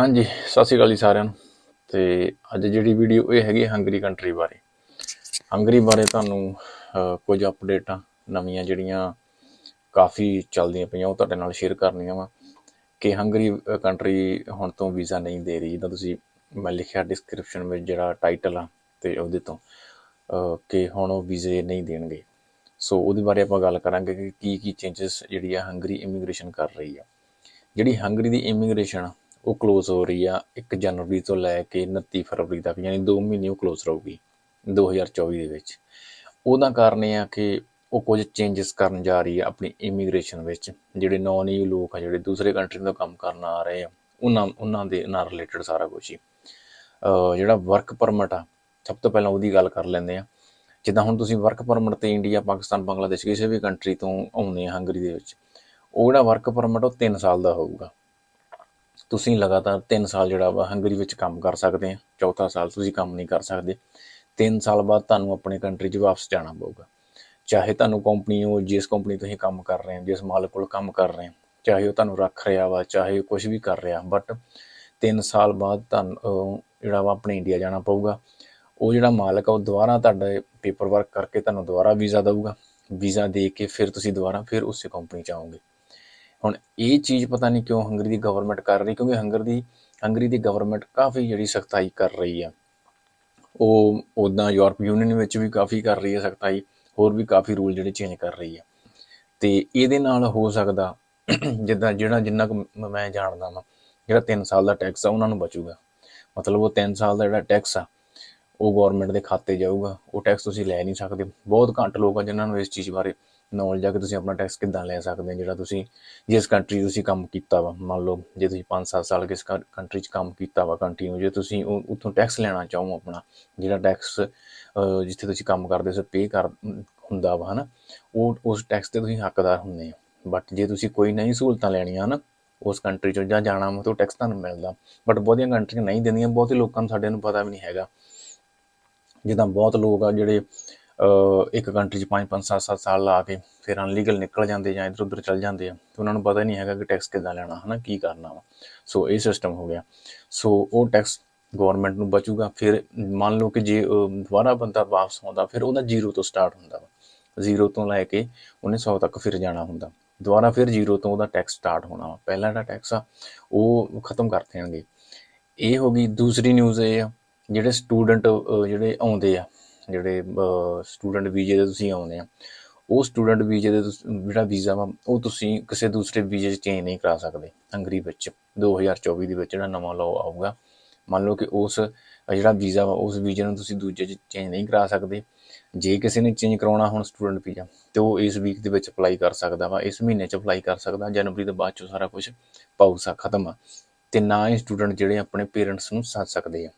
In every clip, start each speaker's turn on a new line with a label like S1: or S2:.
S1: ਹਾਂਜੀ, ਸਤਿ ਸ਼੍ਰੀ ਅਕਾਲ ਜੀ ਸਾਰਿਆਂ ਨੂੰ। ਤੇ ਅੱਜ ਜਿਹੜੀ ਵੀਡੀਓ ਇਹ ਹੈਗੀ ਹੰਗਰੀ ਕੰਟਰੀ ਬਾਰੇ। ਹੰਗਰੀ ਬਾਰੇ ਤੁਹਾਨੂੰ ਕੁਝ ਅਪਡੇਟਾਂ ਨਵੀਆਂ ਜਿਹੜੀਆਂ ਕਾਫੀ ਚੱਲਦੀਆਂ ਪਈਆਂ, ਉਹ ਤੁਹਾਡੇ ਨਾਲ ਸ਼ੇਅਰ ਕਰਨੀਆਂ ਵਾ। ਕਿ ਹੰਗਰੀ ਕੰਟਰੀ ਹੁਣ ਤੋਂ ਵੀਜ਼ਾ ਨਹੀਂ ਦੇ ਰਹੀ, ਜਿੱਦਾਂ ਤੁਸੀਂ, ਮੈਂ ਲਿਖਿਆ ਡਿਸਕ੍ਰਿਪਸ਼ਨ ਵਿੱਚ ਜਿਹੜਾ ਟਾਈਟਲ ਆ, ਤੇ ਉਹਦੇ ਤੋਂ ਕਿ ਹੁਣ ਉਹ ਵੀਜ਼ੇ ਨਹੀਂ ਦੇਣਗੇ। ਸੋ ਉਹਦੇ ਬਾਰੇ ਆਪਾਂ ਗੱਲ ਕਰਾਂਗੇ ਕਿ ਕੀ ਕੀ ਚੇਂਜਸ ਜਿਹੜੀ ਆ ਹੰਗਰੀ ਇਮੀਗ੍ਰੇਸ਼ਨ ਕਰ ਰਹੀ ਆ। ਜਿਹੜੀ ਹੰਗਰੀ ਦੀ ਇਮੀਗ੍ਰੇਸ਼ਨ ਉਹ ਕਲੋਜ਼ ਹੋ ਰਹੀ ਆ 1 ਜਨਵਰੀ ਤੋਂ ਲੈ ਕੇ 29 ਫਰਵਰੀ ਤੱਕ, ਯਾਨੀ 2 ਮਹੀਨੇ ਉਹ ਕਲੋਜ਼ ਰਹੂਗੀ 2024 ਦੇ ਵਿੱਚ। ਉਹਦਾ ਕਾਰਨ ਇਹ ਆ ਕਿ ਉਹ ਕੁਝ ਚੇਂਜਸ ਕਰਨ ਜਾ ਰਹੀ ਆ ਆਪਣੀ ਇਮੀਗ੍ਰੇਸ਼ਨ ਵਿੱਚ, ਜਿਹੜੇ ਨਾਨ ਯੂ ਲੋਕ ਆ, ਜਿਹੜੇ ਦੂਸਰੇ ਕੰਟਰੀ ਤੋਂ ਕੰਮ ਕਰਨ ਆ ਰਹੇ ਆ, ਉਹਨਾਂ ਉਹਨਾਂ ਦੇ ਨਾਲ ਰਿਲੇਟਡ ਸਾਰਾ ਕੁਝ ਹੀ। ਜਿਹੜਾ ਵਰਕ ਪਰਮਿਟ ਆ, ਸਭ ਤੋਂ ਪਹਿਲਾਂ ਉਹਦੀ ਗੱਲ ਕਰ ਲੈਂਦੇ ਆ। ਜਿੱਦਾਂ ਹੁਣ ਤੁਸੀਂ ਵਰਕ ਪਰਮਿਟ ਤੇ ਇੰਡੀਆ ਪਾਕਿਸਤਾਨ, ਬੰਗਲਾਦੇਸ਼ ਕਿਸੇ ਵੀ ਕੰਟਰੀ ਤੋਂ ਆਉਂਦੇ ਆ ਹੰਗਰੀ ਦੇ ਵਿੱਚ, ਉਹ ਜਿਹੜਾ ਵਰਕ ਪਰਮਿਟ ਉਹ 3 ਸਾਲ ਦਾ ਹੋਊਗਾ। ਤੁਸੀਂ ਲਗਾਤਾਰ 3 ਸਾਲ ਜਿਹੜਾ ਵਾ ਹੰਗਰੀ ਵਿੱਚ ਕੰਮ ਕਰ ਸਕਦੇ ਆ ਚੌਥਾ ਸਾਲ ਤੁਸੀਂ ਕੰਮ ਨਹੀਂ ਕਰ ਸਕਦੇ। 3 ਸਾਲ ਬਾਅਦ ਤੁਹਾਨੂੰ ਆਪਣੇ ਕੰਟਰੀ 'ਚ ਵਾਪਸ ਜਾਣਾ ਪਊਗਾ। ਚਾਹੇ ਤੁਹਾਨੂੰ ਕੰਪਨੀ ਉਹ ਜਿਸ ਕੰਪਨੀ ਤੁਸੀਂ ਕੰਮ ਕਰ ਰਹੇ ਹੋ ਜਿਸ ਮਾਲਕ ਕੋਲ ਕੰਮ ਕਰ ਰਹੇ ਹੋ ਚਾਹੇ ਉਹ ਤੁਹਾਨੂੰ ਰੱਖ ਰਿਹਾ ਵਾ ਚਾਹੇ ਕੁਝ ਵੀ ਕਰ ਰਿਹਾ ਬਟ 3 ਸਾਲ ਬਾਅਦ ਤੁਹਾਨੂੰ ਅਹ, ਜਿਹੜਾ ਵਾ ਆਪਣੇ ਇੰਡੀਆ ਜਾਣਾ ਪਊਗਾ। ਉਹ ਜਿਹੜਾ ਮਾਲਕ ਆ ਉਹ ਦੁਬਾਰਾ ਤੁਹਾਡਾ ਪੇਪਰ ਵਰਕ ਕਰਕੇ ਤੁਹਾਨੂੰ ਦੁਬਾਰਾ ਵੀਜ਼ਾ ਦਊਗਾ। ਵੀਜ਼ਾ ਦੇ ਕੇ ਫਿਰ ਤੁਸੀਂ ਦੁਬਾਰਾ ਫਿਰ ਉਸੇ ਕੰਪਨੀ 'ਚ ਆਓਗੇ। ਹੁਣ ਇਹ ਚੀਜ਼ ਪਤਾ ਨਹੀਂ ਕਿਉਂ ਹੰਗਰੀ ਦੀ ਗਵਰਨਮੈਂਟ ਕਰ ਰਹੀ ਕਿਉਂਕਿ ਹੰਗਰ ਦੀ, ਹੰਗਰੀ ਦੀ ਗਵਰਨਮੈਂਟ ਕਾਫੀ ਜਿਹੜੀ ਸਖਤਾਈ ਕਰ ਰਹੀ ਆ। ਉਹ ਉਦਾਂ ਯੂਰਪ ਯੂਨੀਅਨ ਵਿੱਚ ਵੀ ਕਾਫੀ ਕਰ ਰਹੀ ਹੈ ਸਖਤਾਈ, ਹੋਰ ਵੀ ਕਾਫੀ ਰੂਲ ਜਿਹੜੇ ਚੇਂਜ ਕਰ ਰਹੀ ਹੈ ਤੇ ਇਹਦੇ ਨਾਲ ਹੋ ਸਕਦਾ ਜਿੱਦਾਂ ਜਿਹੜਾ ਜਿੰਨਾ ਕੁ ਮੈਂ ਜਾਣਦਾ ਵਾਂ, ਜਿਹੜਾ 3 ਸਾਲ ਦਾ ਟੈਕਸ ਆ, ਉਹਨਾਂ ਨੂੰ ਬਚੂਗਾ। ਮਤਲਬ ਉਹ 3 ਸਾਲ ਦਾ ਜਿਹੜਾ ਟੈਕਸ ਆ, ਉਹ ਗਵਰਨਮੈਂਟ ਦੇ ਖਾਤੇ ਜਾਊਗਾ। ਉਹ ਟੈਕਸ ਤੁਸੀਂ ਲੈ ਨਹੀਂ ਸਕਦੇ। ਬਹੁਤ ਘੱਟ ਲੋਕ ਆ ਜਿਨ੍ਹਾਂ ਨੂੰ ਇਸ ਚੀਜ਼ ਬਾਰੇ ਨੌਲੇਜ ਆ ਕਿ ਤੁਸੀਂ ਆਪਣਾ ਟੈਕਸ ਕਿੱਦਾਂ ਲੈ ਸਕਦੇ ਹੋ, ਜਿਹੜਾ ਤੁਸੀਂ ਜਿਸ ਕੰਟਰੀ ਤੁਸੀਂ ਕੰਮ ਕੀਤਾ ਵਾ। ਮੰਨ ਲਓ, ਜੇ ਤੁਸੀਂ 5-7 ਸਾਲ ਕਿਸ ਕੰਟਰੀ 'ਚ ਕੰਮ ਕੀਤਾ ਵਾ ਕੰਟੀਨਿਊ ਜੇ ਤੁਸੀਂ ਉਹ ਉੱਥੋਂ ਟੈਕਸ ਲੈਣਾ ਚਾਹੋ ਆਪਣਾ, ਜਿਹੜਾ ਟੈਕਸ ਜਿੱਥੇ ਤੁਸੀਂ ਕੰਮ ਕਰਦੇ ਸੀ ਪੇ ਕਰ, ਹੁੰਦਾ ਵਾ, ਹਨਾ, ਉਹ, ਉਸ ਟੈਕਸ ਤੇ ਤੁਸੀਂ ਹੱਕਦਾਰ ਹੁੰਦੇ ਆ ਬਟ ਜੇ ਤੁਸੀਂ ਕੋਈ ਨਹੀਂ ਸਹੂਲਤਾਂ ਲੈਣੀਆਂ, ਹਨ, ਉਸ ਕੰਟਰੀ 'ਚੋਂ ਜਾਂ ਜਾਣਾ ਵਾ, ਤਾਂ ਟੈਕਸ ਤੁਹਾਨੂੰ ਮਿਲਦਾ। ਬਟ ਬਹੁਤੀਆਂ ਕੰਟਰੀਆਂ ਨਹੀਂ ਦਿੰਦੀਆਂ, ਬਹੁਤੇ ਲੋਕਾਂ ਨੂੰ ਸਾਡੇ ਨੂੰ ਪਤਾ ਵੀ ਨਹੀਂ ਹੈਗਾ। ਜਿੱਦਾਂ ਬਹੁਤ ਲੋਕ ਆ ਜਿਹੜੇ ਇੱਕ ਕੰਟਰੀ 'ਚ 5-5 7-7 ਸਾਲ ਲਾ ਕੇ ਫਿਰ ਅਨਲੀਗਲ ਨਿਕਲ ਜਾਂਦੇ ਜਾਂ ਇੱਧਰ ਉੱਧਰ ਚੱਲ ਜਾਂਦੇ ਆ, ਤੇ ਉਹਨਾਂ ਨੂੰ ਪਤਾ ਹੀ ਨਹੀਂ ਹੈਗਾ ਕਿ ਟੈਕਸ ਕਿੱਦਾਂ ਲੈਣਾ, ਹਨਾ, ਕੀ ਕਰਨਾ ਵਾ। ਸੋ ਇਹ ਸਿਸਟਮ ਹੋ ਗਿਆ। ਸੋ ਉਹ ਟੈਕਸ ਗਵਰਨਮੈਂਟ ਨੂੰ ਬਚੂਗਾ, ਫਿਰ ਮੰਨ ਲਓ ਕਿ ਜੇ ਦੁਬਾਰਾ ਬੰਦਾ ਵਾਪਸ ਆਉਂਦਾ, ਫਿਰ ਉਹਦਾ ਜ਼ੀਰੋ ਤੋਂ ਸਟਾਰਟ ਹੁੰਦਾ ਵਾ। ਜ਼ੀਰੋ ਤੋਂ ਲੈ ਕੇ ਉਹਨੇ 100 ਤੱਕ ਫਿਰ ਜਾਣਾ ਹੁੰਦਾ। ਦੁਬਾਰਾ ਫਿਰ ਜ਼ੀਰੋ ਤੋਂ ਉਹਦਾ ਟੈਕਸ ਸਟਾਰਟ ਹੋਣਾ ਵਾ। ਪਹਿਲਾ ਜਿਹੜਾ ਟੈਕਸ ਆ, ਉਹ ਖਤਮ ਕਰ ਦੇਣਗੇ। ਇਹ ਹੋ ਗਈ ਦੂਸਰੀ ਨਿਊਜ਼ ਇਹ ਆ, ਜਿਹੜੇ ਸਟੂਡੈਂਟ ਜਿਹੜੇ ਆਉਂਦੇ ਆ ਜਿਹੜੇ ਸਟੂਡੈਂਟ ਵੀਜ਼ੇ ਦੇ ਤੁਸੀਂ ਆਉਂਦੇ ਆ, ਉਹ ਸਟੂਡੈਂਟ ਵੀਜ਼ੇ ਦੇ ਜਿਹੜਾ ਵੀਜ਼ਾ ਵਾ, ਉਹ ਤੁਸੀਂ ਕਿਸੇ ਦੂਸਰੇ ਵੀਜ਼ੇ 'ਚ ਚੇਂਜ ਨਹੀਂ ਕਰਾ ਸਕਦੇ, ਹੰਗਰੀ ਵਿੱਚ 2024 ਦੇ ਵਿੱਚ ਜਿਹੜਾ ਨਵਾਂ ਲਾਅ ਆਊਗਾ, ਮੰਨ ਲਓ ਕਿ ਉਸ ਜਿਹੜਾ ਵੀਜ਼ਾ ਵਾ, ਉਸ ਵੀਜ਼ੇ ਨੂੰ ਤੁਸੀਂ ਦੂਜੇ 'ਚ ਚੇਂਜ ਨਹੀਂ ਕਰਾ ਸਕਦੇ, ਜੇ ਕਿਸੇ ਨੇ ਚੇਂਜ ਕਰਾਉਣਾ ਹੁਣ ਸਟੂਡੈਂਟ ਵੀਜ਼ਾ ਤੇ ਉਹ ਇਸ ਵੀਕ ਦੇ ਵਿੱਚ ਅਪਲਾਈ ਕਰ ਸਕਦਾ ਵਾ, ਇਸ ਮਹੀਨੇ 'ਚ ਅਪਲਾਈ ਕਰ ਸਕਦਾ, ਜਨਵਰੀ ਤੋਂ ਬਾਅਦ 'ਚ ਸਾਰਾ ਕੁਝ ਪਾਉਸਾ ਖਤਮ ਆ, ਤੇ ਨਾ ਹੀ ਸਟੂਡੈਂਟ ਜਿਹੜੇ ਆਪਣੇ ਪੇਰੈਂਟਸ ਨੂੰ ਸੱਦ ਸਕਦੇ ਆ।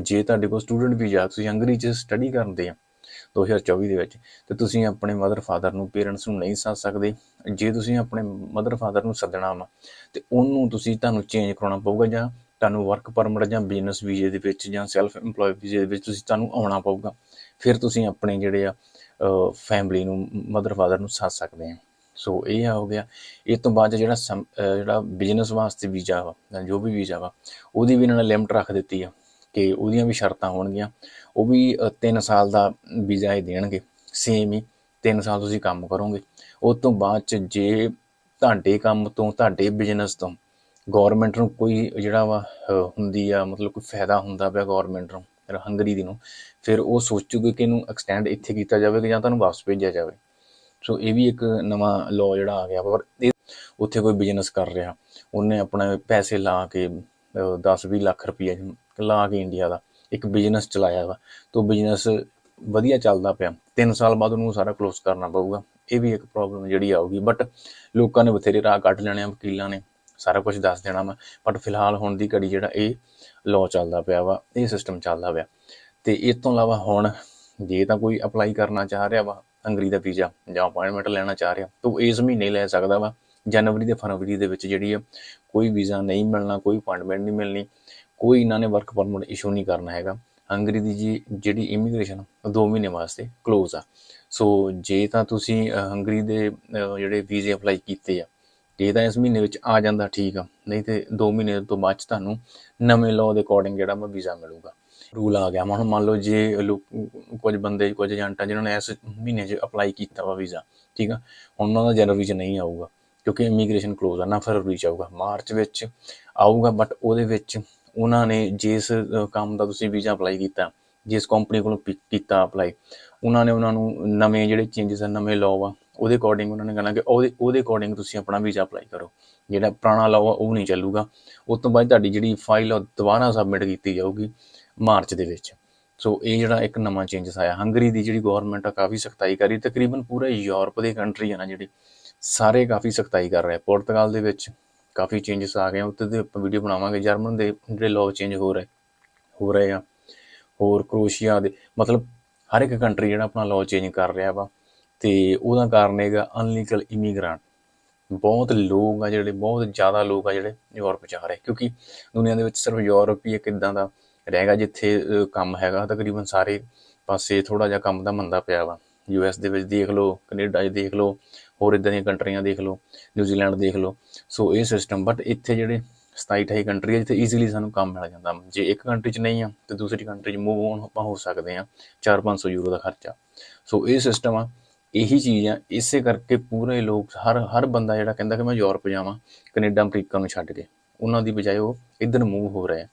S1: ਜੇ ਤੁਹਾਡੇ ਕੋਲ ਸਟੂਡੈਂਟ ਵੀਜ਼ਾ ਤੁਸੀਂ ਹੰਗਰੀ 'ਚ ਸਟੱਡੀ ਕਰਦੇ ਆ 2024 ਦੇ ਵਿੱਚ, ਤੇ ਤੁਸੀਂ ਆਪਣੇ ਮਦਰ ਫਾਦਰ ਨੂੰ ਪੇਰੈਂਟਸ ਨੂੰ ਨਹੀਂ ਸੱਦ ਸਕਦੇ। ਜੇ ਤੁਸੀਂ ਆਪਣੇ ਮਦਰ ਫਾਦਰ ਨੂੰ ਸੱਦਣਾ ਵਾ, ਤੇ ਉਹਨੂੰ ਤੁਸੀਂ ਤੁਹਾਨੂੰ ਚੇਂਜ ਕਰਾਉਣਾ ਪਊਗਾ ਜਾਂ ਤੁਹਾਨੂੰ ਵਰਕ ਪਰਮਿਟ ਜਾਂ ਬਿਜ਼ਨਸ ਵੀਜ਼ੇ ਦੇ ਵਿੱਚ ਜਾਂ ਸੈਲਫ EMPLOYE ਵੀਜ਼ੇ ਦੇ ਵਿੱਚ ਤੁਸੀਂ ਤੁਹਾਨੂੰ ਆਉਣਾ ਪਊਗਾ। ਫਿਰ ਤੁਸੀਂ ਆਪਣੇ ਜਿਹੜੇ ਆ ਫੈਮਿਲੀ ਨੂੰ ਮਦਰ ਫਾਦਰ ਨੂੰ ਸੱਦ ਸਕਦੇ ਆ। ਸੋ ਇਹ ਆ ਹੋ ਗਿਆ। ਇਹ ਤੋਂ ਬਾਅਦ 'ਚ ਜਿਹੜਾ ਸਮ- ਜਿਹੜਾ ਬਿਜ਼ਨਸ ਵਾਸਤੇ ਵੀਜ਼ਾ ਵਾ ਜੋ ਵੀ ਵੀਜ਼ਾ ਵਾ, ਉਹਦੀ ਵੀ ਇਹਨਾਂ ਨੇ ਲਿਮਟ ਰੱਖ ਦਿੱਤੀ ਆ। ਕਿ ਉਹਦੀਆਂ ਵੀ ਸ਼ਰਤਾਂ ਹੋਣਗੀਆਂ। ਉਹ ਵੀ 3 ਸਾਲ ਦਾ ਵੀਜ਼ਾ ਇਹ ਦੇਣਗੇ। ਸੇਮ ਹੀ 3 ਸਾਲ ਤੁਸੀਂ ਕੰਮ ਕਰੋਗੇ। ਉਸ ਤੋਂ ਬਾਅਦ ਚ ਜੇ ਤੁਹਾਡੇ ਕੰਮ ਤੋਂ, ਤੁਹਾਡੇ ਬਿਜ਼ਨਸ ਤੋਂ ਗਵਰਨਮੈਂਟ ਨੂੰ ਕੋਈ ਜਿਹੜਾ ਵਾ ਹੁੰਦੀ ਆ, ਮਤਲਬ ਕੋਈ ਫਾਇਦਾ ਹੁੰਦਾ ਪਿਆ ਗਵਰਨਮੈਂਟ ਨੂੰ ਹੰਗਰੀ ਦੀ ਨੂੰ, ਫਿਰ ਉਹ ਸੋਚੂਗੇ ਕਿ ਇਹਨੂੰ ਐਕਸਟੈਂਡ ਇੱਥੇ ਕੀਤਾ ਜਾਵੇ ਜਾਂ ਤੁਹਾਨੂੰ ਵਾਪਸ ਭੇਜਿਆ ਜਾਵੇ। ਸੋ ਇਹ ਵੀ ਇੱਕ ਨਵਾਂ ਲਾਅ ਜਿਹੜਾ ਆ ਗਿਆ ਵਾ। ਪਰ ਉੱਥੇ ਕੋਈ ਬਿਜ਼ਨਸ ਕਰ ਰਿਹਾ। ਉਹਨੇ ਆਪਣੇ ਪੈਸੇ ਲਾ ਕੇ 10-20 ਲੱਖ ਰੁਪਏ ਲਾ ਕੇ ਇੰਡੀਆ ਦਾ, ਇੱਕ ਬਿਜ਼ਨਸ ਚਲਾਇਆ ਵਾ। ਤੋਂ ਬਿਜ਼ਨਸ ਵਧੀਆ ਚੱਲਦਾ ਪਿਆ। 3 ਸਾਲ ਬਾਅਦ ਉਹਨੂੰ ਸਾਰਾ ਕਲੋਜ਼ ਕਰਨਾ ਪਊਗਾ। ਇਹ ਵੀ ਇੱਕ ਪ੍ਰੋਬਲਮ ਜਿਹੜੀ ਆਊਗੀ। ਬਟ ਲੋਕਾਂ ਨੇ ਬਥੇਰੇ ਰਾਹ ਕੱਢ ਲੈਣੇ ਆ, ਵਕੀਲਾਂ ਨੇ। ਸਾਰਾ ਕੁਝ ਦੱਸ ਦੇਣਾ ਵਾ। ਬਟ ਫਿਲਹਾਲ ਹੁਣ ਦੀ ਘੜੀ ਜਿਹੜਾ ਇਹ ਲਾਅ ਚੱਲਦਾ ਪਿਆ ਵਾ, ਇਹ ਸਿਸਟਮ ਚੱਲਦਾ ਪਿਆ। ਤੇ ਇਸ ਤੋਂ ਇਲਾਵਾ ਹੁਣ ਜੇ ਤਾਂ ਕੋਈ ਅਪਲਾਈ ਕਰਨਾ ਚਾਹ ਰਿਹਾ ਵਾ ਅੰਗਰੀ ਦਾ ਵੀਜ਼ਾ ਜਾਂ ਅਪਾਇੰਟਮੈਂਟ ਲੈਣਾ ਚਾਹ ਰਿਹਾ, ਤਾਂ ਇਸ ਮਹੀਨੇ ਲੈ ਸਕਦਾ ਵਾ। ਜਨਵਰੀ ਤੇ ਫਰਵਰੀ ਦੇ ਵਿੱਚ ਜਿਹੜੀ ਆ, ਕੋਈ ਵੀਜ਼ਾ ਨਹੀਂ ਮਿਲਣਾ, ਕੋਈ ਅਪਾਇੰਟਮੈਂਟ ਨਹੀਂ ਮਿਲਣੀ। ਕੋਈ ਇਹਨਾਂ ਨੇ ਵਰਕ ਪਰਮਿਟ ਇਸ਼ੂ ਨਹੀਂ ਕਰਨਾ ਹੈਗਾ। ਹੰਗਰੀ ਦੀ ਜੀ ਜਿਹੜੀ ਇਮੀਗ੍ਰੇਸ਼ਨ 2 ਮਹੀਨੇ ਵਾਸਤੇ ক্লোਜ਼ ਆ। ਸੋ ਜੇ ਤਾਂ ਤੁਸੀਂ ਹੰਗਰੀ ਦੇ ਜਿਹੜੇ ਵੀਜ਼ੇ ਅਪਲਾਈ ਕੀਤੇ ਆ ਜੇ ਤਾਂ ਇਸ ਮਹੀਨੇ ਵਿੱਚ ਆ ਜਾਂਦਾ, ਠੀਕ ਆ। ਨਹੀਂ ਤੇ 2 ਮਹੀਨੇ ਤੋਂ ਬਾਅਦ ਤੁਹਾਨੂੰ ਨਵੇਂ ਲਾਅ ਦੇ ਅਕੋਰਡਿੰਗ ਜਿਹੜਾ ਵਾ ਵੀਜ਼ਾ ਮਿਲੂਗਾ। ਰੂਲ ਆ ਗਿਆ। ਹੁਣ ਮੰਨ ਲਓ ਜੇ ਲੋਕ, ਕੁਝ ਬੰਦੇ, ਕੁਝ ਏਜੰਟ ਆ ਜਿਨ੍ਹਾਂ ਨੇ ਇਸ ਮਹੀਨੇ 'ਚ ਅਪਲਾਈ ਕੀਤਾ ਵਾ ਵੀਜ਼ਾ ਠੀਕ ਆ, ਉਹਨਾਂ ਦਾ ਜਨਵਰੀ 'ਚ ਨਹੀਂ ਆਊਗਾ, ਕਿਉਂਕਿ ਇਮੀਗ੍ਰੇਸ਼ਨ ਕਲੋਜ਼ ਆ, ਨਾ ਫਰਵਰੀ 'ਚ ਆਊਗਾ। ਮਾਰਚ ਵਿੱਚ ਆਊਗਾ ਬਟ ਉਹਦੇ ਵਿੱਚ ਉਹਨਾਂ ਨੇ ਜਿਸ ਕੰਮ ਦਾ ਤੁਸੀਂ ਵੀਜ਼ਾ ਅਪਲਾਈ ਕੀਤਾ, ਜਿਸ ਕੰਪਨੀ ਕੋਲੋਂ ਪਿ- ਕੀਤਾ ਅਪਲਾਈ ਉਹਨਾਂ ਨੇ ਉਹਨਾਂ ਨੂੰ ਨਵੇਂ ਜਿਹੜੇ ਚੇਂਜਸ ਆ, ਨਵੇਂ ਲਾਅ ਆ, ਉਹਦੇ ਅਕੋਰਡਿੰਗ ਉਹਨਾਂ ਨੇ ਕਹਿਣਾ ਕਿ ਉਹਦੇ ਉਹਦੇ ਅਕੋਰਡਿੰਗ ਤੁਸੀਂ ਆਪਣਾ ਵੀਜ਼ਾ ਅਪਲਾਈ ਕਰੋ। ਜਿਹੜਾ ਪੁਰਾਣਾ ਲਾਅ ਆ, ਉਹ ਨਹੀਂ ਚੱਲੂਗਾ। ਉਸ ਤੋਂ ਬਾਅਦ ਤੁਹਾਡੀ ਜਿਹੜੀ ਫਾਈਲ ਆ ਦੁਬਾਰਾ ਸਬਮਿਟ ਕੀਤੀ ਜਾਊਗੀ ਮਾਰਚ ਦੇ ਵਿੱਚ। ਸੋ ਇਹ ਜਿਹੜਾ ਇੱਕ ਨਵਾਂ ਚੇਂਜਸ ਆਇਆ, ਹੰਗਰੀ ਦੀ ਜਿਹੜੀ ਗਵਰਨਮੈਂਟ ਆ, ਕਾਫੀ ਸਖਤਾਈ ਕਰੀ ਤਕਰੀਬਨ ਪੂਰੇ ਯੂਰਪ ਦੇ ਕੰਟਰੀ ਆ ਨਾ ਜਿਹੜੀ, ਸਾਰੇ ਕਾਫੀ ਸਖਤਾਈ ਕਰ ਰਹੇ ਪੁਰਤਗਾਲ ਦੇ ਵਿੱਚ ਕਾਫੀ ਚੇਂਜਸ ਆ ਗਏ ਉੱਤੇ ਤੇ ਆਪਾਂ ਵੀਡੀਓ ਬਣਾਵਾਂਗੇ, ਜਰਮਨ ਦੇ ਜਿਹੜੇ ਲਾਅ ਚੇਂਜ ਹੋ ਰਹੇ ਹੋ ਰਹੇ ਆ, ਹੋਰ ਕਰੋਸ਼ੀਆ ਦੇ, ਮਤਲਬ ਹਰ ਇੱਕ ਕੰਟਰੀ ਜਿਹੜਾ ਆਪਣਾ ਲਾਅ ਚੇਂਜ ਕਰ ਰਿਹਾ ਵਾ, ਤੇ ਉਹਦਾ ਕਾਰਨ ਹੈਗਾ ਅਨਲੀਗਲ ਇਮੀਗ੍ਰੈਂਟ ਬਹੁਤ ਲੋਕ ਆ ਜਿਹੜੇ, ਬਹੁਤ ਜ਼ਿਆਦਾ ਲੋਕ ਆ ਜਿਹੜੇ ਯੂਰਪ ਚ ਆ ਰਹੇ, ਕਿਉਂਕਿ ਦੁਨੀਆ ਦੇ ਵਿੱਚ ਸਿਰਫ ਯੂਰਪ ਹੀ ਇੱਕ ਇਦਾਂ ਦਾ ਰਹੇਗਾ ਜਿੱਥੇ ਕੰਮ ਹੈਗਾ, ਤਕਰੀਬਨ ਸਾਰੇ ਪਾਸੇ ਥੋੜਾ ਜਿਹਾ ਕੰਮ ਦਾ ਮੰਦਾ ਪਿਆ ਵਾ। ਯੂਐਸ ਦੇ ਵਿੱਚ ਦੇਖ ਲਓ, ਕੈਨੇਡਾ 'ਚ ਦੇਖ ਲਓ ਹੋਰ ਇਦਾਂ ਦੀਆਂ ਕੰਟਰੀਆਂ ਦੇਖ ਲਓ, ਨਿਊਜ਼ੀਲੈਂਡ ਦੇਖ ਲਓ। ਸੋ ਇਹ ਸਿਸਟਮ ਬਟ ਇੱਥੇ ਜਿਹੜੇ 27 28 ਕੰਟਰੀ ਆ, ਜਿੱਥੇ ਈਜ਼ੀਲੀ ਸਾਨੂੰ ਕੰਮ ਮਿਲ ਜਾਂਦਾ। ਜੇ ਇੱਕ ਕੰਟਰੀ 'ਚ ਨਹੀਂ ਆ, ਤੇ ਦੂਸਰੀ ਕੰਟਰੀ 'ਚ ਮੂਵ ਔਨ ਆਪਾਂ ਹੋ ਸਕਦੇ ਆ 4-500 ਯੂਰੋ ਦਾ ਖਰਚਾ। ਸੋ ਇਹ ਸਿਸਟਮ ਆ, ਇਹੀ ਚੀਜ਼ ਆ, ਇਸੇ ਕਰਕੇ ਪੂਰੇ ਲੋਕ, ਹਰ ਹਰ ਬੰਦਾ ਜਿਹੜਾ ਕਹਿੰਦਾ ਕਿ ਮੈਂ ਯੂਰਪ ਜਾਵਾਂ, ਕੈਨੇਡਾ, ਅਮਰੀਕਾ ਨੂੰ ਛੱਡ ਕੇ, ਉਹਨਾਂ ਦੀ ਬਜਾਏ ਉਹ ਇੱਧਰ ਮੂਵ ਹੋ ਰਹੇ ਆ।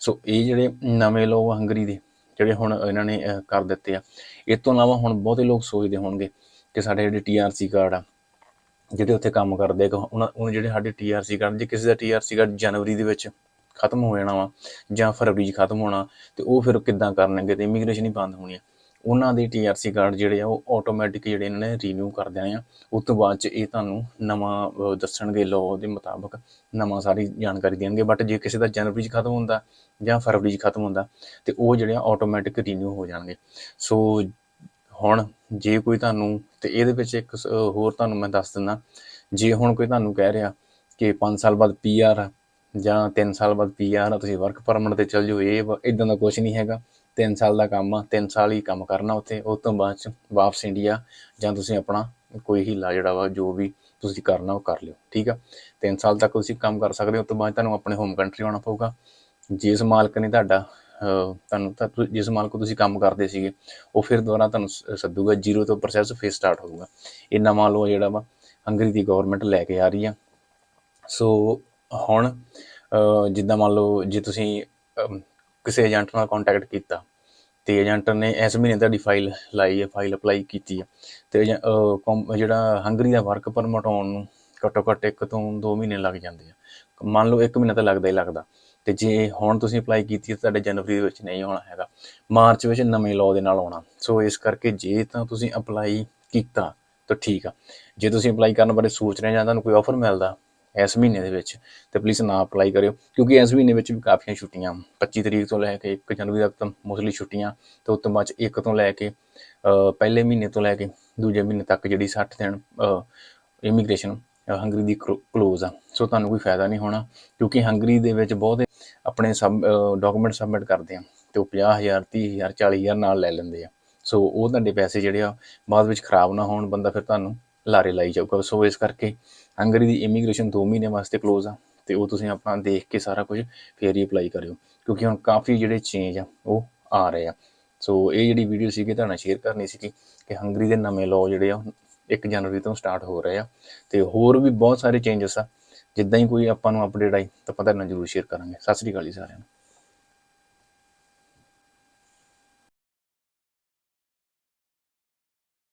S1: ਸੋ ਇਹ ਜਿਹੜੇ ਨਵੇਂ ਲੋਕ ਹੰਗਰੀ ਦੇ, ਜਿਹੜੇ ਹੁਣ ਇਹਨਾਂ ਨੇ ਕਰ ਦਿੱਤੇ ਆ, ਇਹ ਤੋਂ ਇਲਾਵਾ ਹੁਣ ਬਹੁਤੇ ਲੋਕ ਸੋਚਦੇ ਹੋਣਗੇ ਕਿ ਸਾਡੇ ਜਿਹੜੇ ਟੀਆਰਸੀ ਕਾਰਡ ਆ ਜਿਹੜੇ ਉੱਥੇ ਕੰਮ ਕਰਦੇ ਆ ਉਹਨਾਂ, ਉਹ ਜਿਹੜੇ ਸਾਡੇ ਟੀਆਰਸੀ ਕਾਰਡ ਜੇ ਕਿਸੇ ਦਾ ਟੀਆਰਸੀ ਕਾਰਡ ਜਨਵਰੀ ਦੇ ਵਿੱਚ ਖਤਮ ਹੋ ਜਾਣਾ ਵਾ ਜਾਂ ਫਰਵਰੀ 'ਚ ਖਤਮ ਹੋਣਾ, ਤੇ ਉਹ ਫਿਰ ਕਿੱਦਾਂ ਕਰਨਗੇ ਤੇ ਇਮੀਗ੍ਰੇਸ਼ਨ ਹੀ ਬੰਦ ਹੋਣੀ ਆ। ਉਹਨਾਂ ਦੇ ਟੀਆਰਸੀ ਕਾਰਡ ਜਿਹੜੇ ਆ, ਉਹ ਆਟੋਮੈਟਿਕ ਜਿਹੜੇ ਇਹਨਾਂ ਨੇ ਰੀਨਿਊ ਕਰ ਦੇਣੇ ਆ। ਉਸ ਤੋਂ ਬਾਅਦ ਚ ਇਹ ਤੁਹਾਨੂੰ ਨਵਾਂ ਦੱਸਣਗੇ ਲਾਅ ਦੇ ਮੁਤਾਬਕ ਨਵਾਂ ਸਾਰੀ ਜਾਣਕਾਰੀ ਦੇਣਗੇ। ਬਟ ਜੇ ਕਿਸੇ ਦਾ ਜਨਵਰੀ 'ਚ ਖਤਮ ਹੁੰਦਾ ਜਾਂ ਫਰਵਰੀ 'ਚ ਖਤਮ ਹੁੰਦਾ, ਤੇ ਉਹ ਜਿਹੜੇ ਆ ਆਟੋਮੈਟਿਕ ਰੀਨਿਊ ਹੋ ਜਾਣਗੇ। ਸੋ ਹੁਣ ਜੇ ਕੋਈ ਤੁਹਾਨੂੰ, ਤੇ ਇਹਦੇ ਵਿੱਚ ਇੱਕ ਹੋਰ ਤੁਹਾਨੂੰ ਮੈਂ ਦੱਸ ਦਿੰਦਾ। ਜੇ ਹੁਣ ਕੋਈ ਤੁਹਾਨੂੰ ਕਹਿ ਰਿਹਾ ਕਿ 5 ਸਾਲ ਬਾਅਦ ਪੀਆਰ ਆ ਜਾਂ 3 ਸਾਲ ਬਾਅਦ ਪੀਆਰ ਆ ਤੁਸੀਂ ਵਰਕ ਪਰਮਿਟ ਤੇ ਚੱਲ ਜਾਓ, ਇਹ ਇਦਾਂ ਦਾ ਕੁਝ ਨਹੀਂ ਹੈਗਾ। 3 ਸਾਲ ਦਾ ਕੰਮ ਆ 3 ਸਾਲ ਹੀ ਕੰਮ ਕਰਨਾ ਉੱਥੇ, ਉਸ ਤੋਂ ਬਾਅਦ ਚ ਵਾਪਸ ਇੰਡੀਆ ਜਾਂ ਤੁਸੀਂ ਆਪਣਾ ਕੋਈ ਹੀਲਾ ਜਿਹੜਾ ਵਾ, ਜੋ ਵੀ ਤੁਸੀਂ ਕਰਨਾ, ਉਹ ਕਰ ਲਿਓ, ਠੀਕ ਆ? 3 ਸਾਲ ਤੱਕ ਤੁਸੀਂ ਕੰਮ ਕਰ ਸਕਦੇ ਹੋ, ਉਸ ਤੋਂ ਬਾਅਦ ਤੁਹਾਨੂੰ ਆਪਣੇ ਹੋਮ ਕੰਟਰੀ ਆਉਣਾ ਪਊਗਾ। ਜਿਸ ਮਾਲਕ ਨੇ ਤੁਹਾਡਾ ਤੁਹਾਨੂੰ ਤਾਂ ਜਿਸ ਮਾਲਕ ਕੋਲ ਤੁਸੀਂ ਕੰਮ ਕਰਦੇ ਸੀਗੇ, ਉਹ ਫਿਰ ਦੁਬਾਰਾ ਤੁਹਾਨੂੰ ਸ- ਸੱਦੂਗਾ, ਜ਼ੀਰੋ ਤੋਂ ਪ੍ਰੋਸੈਸ ਫਿਰ ਸਟਾਰਟ ਹੋਊਗਾ। ਇਹ ਨਵਾਂ ਲੋ ਜਿਹੜਾ ਵਾ, ਹੰਗਰੀ ਦੀ ਗਵਰਨਮੈਂਟ ਲੈ ਕੇ ਆ ਰਹੀ ਆ। ਸੋ ਹੁਣ ਜਿੱਦਾਂ ਮੰਨ ਲਓ, ਜੇ ਤੁਸੀਂ ਕਿਸੇ ਏਜੰਟ ਨਾਲ ਕੰਟੈਕਟ ਕੀਤਾ, ਤੇ ਏਜੰਟ ਨੇ ਇਸ ਮਹੀਨੇ ਤੁਹਾਡੀ ਫਾਈਲ ਲਾਈ ਹੈ ਫਾਈਲ ਅਪਲਾਈ ਕੀਤੀ ਹੈ ਤੇ ਏਜੰ- ਜਿਹੜਾ ਹੰਗਰੀ ਦਾ ਵਰਕ ਪਰਮਿਟ ਆਉਣ ਨੂੰ ਘੱਟੋ ਘੱਟ ਇੱਕ ਤੋਂ 2 ਮਹੀਨੇ ਲੱਗ ਜਾਂਦੇ ਆ। ਮੰਨ ਲਓ 1 ਮਹੀਨਾ ਤਾਂ ਲੱਗਦਾ ਹੀ ਲੱਗਦਾ। ਤੇ ਜੇ ਹੁਣ ਤੁਸੀਂ ਅਪਲਾਈ ਕੀਤੀ ਤਾਂ ਤੁਹਾਡੇ ਜਨਵਰੀ ਦੇ ਵਿੱਚ ਨਹੀਂ ਆਉਣਾ ਹੈਗਾ। ਮਾਰਚ ਵਿੱਚ ਨਵੇਂ ਲਾਅ ਦੇ ਨਾਲ ਆਉਣਾ। ਸੋ ਇਸ ਕਰਕੇ ਜੇ ਤਾਂ ਤੁਸੀਂ ਅਪਲਾਈ ਕੀਤਾ, ਤਾਂ ਠੀਕ ਆ। ਜੇ ਤੁਸੀਂ ਅਪਲਾਈ ਕਰਨ ਬਾਰੇ ਸੋਚ ਰਹੇ ਜਾਂ ਤੁਹਾਨੂੰ ਕੋਈ ਆਫਰ ਮਿਲਦਾ ਇਸ ਮਹੀਨੇ ਦੇ ਵਿੱਚ, ਤੇ ਪਲੀਜ਼ ਨਾ ਅਪਲਾਈ ਕਰਿਓ। ਕਿਉਂਕਿ ਇਸ ਮਹੀਨੇ ਵਿੱਚ ਵੀ ਕਾਫੀਆਂ ਛੁੱਟੀਆਂ। 25 ਤਰੀਕ ਤੋਂ ਲੈ ਕੇ 1 ਜਨਵਰੀ ਤੱਕ ਮੋਸਟਲੀ ਛੁੱਟੀਆਂ। ਤੇ ਉਸ ਤੋਂ ਬਾਅਦ 'ਚ ਇੱਕ ਤੋਂ ਲੈ ਕੇ ਪਹਿਲੇ ਮਹੀਨੇ ਤੋਂ ਲੈ ਕੇ ਦੂਜੇ ਮਹੀਨੇ ਤੱਕ ਜਿਹੜੀ 60 ਦਿਨ ਇਮੀਗ੍ਰੇਸ਼ਨ ਹੰਗਰੀ ਦੀ ਕਲੋਜ਼ ਆ। ਸੋ ਤੁਹਾਨੂੰ ਕੋਈ ਫਾਇਦਾ ਨਹੀਂ ਹੋਣਾ, ਕਿਉਂਕਿ ਹੰਗਰੀ ਦੇ ਵਿੱਚ ਬਹੁਤੇ ਆਪਣੇ ਸਬ ਡਾਕੂਮੈਂਟ ਸਬਮਿਟ ਕਰਦੇ ਆ ਤੇ ਉਹ 50000 30000 40000 ਨਾਲ ਲੈ ਲੈਂਦੇ ਆ। ਸੋ ਉਹ ਤੁਹਾਡੇ ਪੈਸੇ ਜਿਹੜੇ ਆ, ਬਾਅਦ ਵਿੱਚ ਖਰਾਬ ਨਾ ਹੋਣ, ਬੰਦਾ ਫਿਰ ਤੁਹਾਨੂੰ ਲਾਰੇ ਲਾਈ ਜਾਊਗਾ। ਸੋ ਇਸ ਕਰਕੇ ਹੰਗਰੀ ਦੀ ਇਮੀਗ੍ਰੇਸ਼ਨ 2 ਮਹੀਨੇ ਵਾਸਤੇ ਕਲੋਜ਼ ਆ ਤੇ ਉਹ ਤੁਸੀਂ ਆਪਣਾ ਦੇਖ ਕੇ ਸਾਰਾ ਕੁਝ ਫੇਰ ਹੀ ਅਪਲਾਈ ਕਰਿਓ। ਕਿਉਂਕਿ ਹੁਣ ਕਾਫੀ ਜਿਹੜੇ ਚੇਂਜ ਆ, ਉਹ ਆ ਰਹੇ ਆ। ਸੋ ਇਹ ਜਿਹੜੀ ਵੀਡੀਓ ਸੀਗੀ, ਤੁਹਾਡੇ ਨਾਲ ਸ਼ੇਅਰ ਕਰਨੀ ਸੀਗੀ ਕਿ ਹੰਗਰੀ ਦੇ ਨਵੇਂ ਲਾਅ ਜਿਹੜੇ ਆ 1 ਜਨਵਰੀ ਤੋਂ ਸਟਾਰਟ ਹੋ ਰਹੇ ਆ। ਤੇ ਹੋਰ ਵੀ ਬਹੁਤ ਸਾਰੇ ਚੇਂਜਸ ਆ। ਜਿੱਦਾਂ ਹੀ ਕੋਈ ਆਪਾਂ ਨੂੰ ਅਪਡੇਟ ਆਈ, ਤਾਂ ਪਤਾ ਨਾ ਜ਼ਰੂਰ ਸ਼ੇਅਰ ਕਰਾਂਗੇ। ਸਤਿ ਸ੍ਰੀ ਅਕਾਲ ਜੀ ਸਾਰਿਆਂ ਨੂੰ।